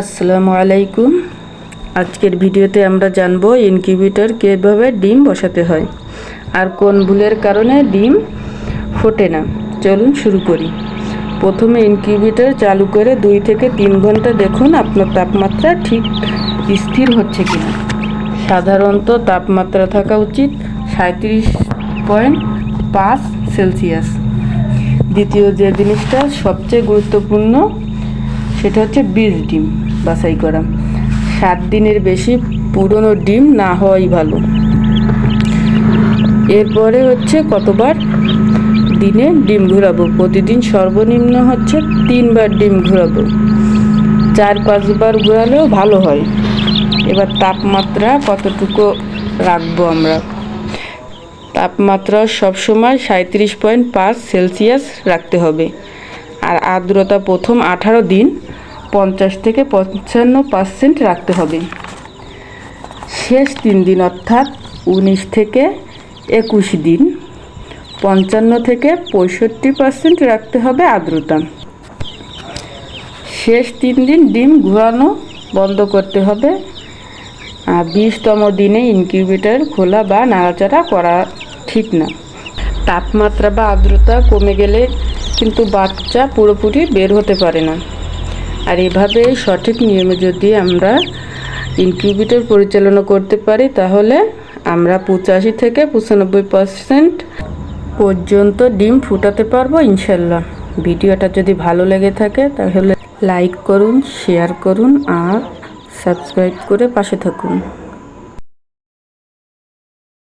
আসসালামু আলাইকুম। আজকের ভিডিওতে আমরা জানব ইনকিউবেটর কীভাবে ডিম বসাতে হয় আর কোন ভুলের কারণে ডিম ফোটে না। চলুন শুরু করি। প্রথমে ইনকিউবেটর চালু করে দুই থেকে তিন ঘণ্টা দেখুন আপনার তাপমাত্রা ঠিক স্থির হচ্ছে কিনা। সাধারণত তাপমাত্রা থাকা উচিত সাঁত্রিশ পয়েন্ট পাঁচ সেলসিয়াস। দ্বিতীয় যে জিনিসটা সবচেয়ে গুরুত্বপূর্ণ সেটা হচ্ছে বীজ ডিম, বাছাই করা। সাত দিনের বেশি পুরনো ডিম না হওয়াই ভালো। এরপরে হচ্ছে কতবার দিনে ডিম ঘোরাবো? প্রতিদিন সর্বনিম্ন হচ্ছে তিনবার ডিম ঘোরাবো। চার, পাঁচবার ঘোরালেও ভালো হয়। এবার তাপমাত্রা কতটুকু রাখব আমরা? তাপমাত্রা সবসময় সাঁত্রিশ পয়েন্ট পাঁচ সেলসিয়াস রাখতে হবে। আর আর্দ্রতা প্রথম আঠারো দিন পঞ্চাশ থেকে পঞ্চান্ন পার্সেন্ট রাখতে হবে। শেষ তিন দিন অর্থাৎ উনিশ থেকে একুশ দিন, পঞ্চান্ন থেকে পঁয়ষট্টি পার্সেন্ট রাখতে হবে আর্দ্রতা। শেষ তিন দিন ডিম ঘোরানো বন্ধ করতে হবে। আর বিশতম দিনে ইনকিউবেটার খোলা বা নাড়াচাড়া করা ঠিক না। তাপমাত্রা বা আর্দ্রতা কমে গেলে কিন্তু বাচ্চা পুরোপুরি বের হতে পারে না। আর এভাবে সঠিক নিয়মে যদি আমরা ইনকিউবেটর পরিচালনা করতে পারি, তাহলে আমরা পঁচাশি থেকে পঁচানব্বই পার্সেন্ট পর্যন্ত ডিম ফুটাতে পারব ইনশাল্লাহ। ভিডিওটা যদি ভালো লেগে থাকে, তাহলে লাইক করুন শেয়ার করুন আর সাবস্ক্রাইব করে পাশে থাকুন।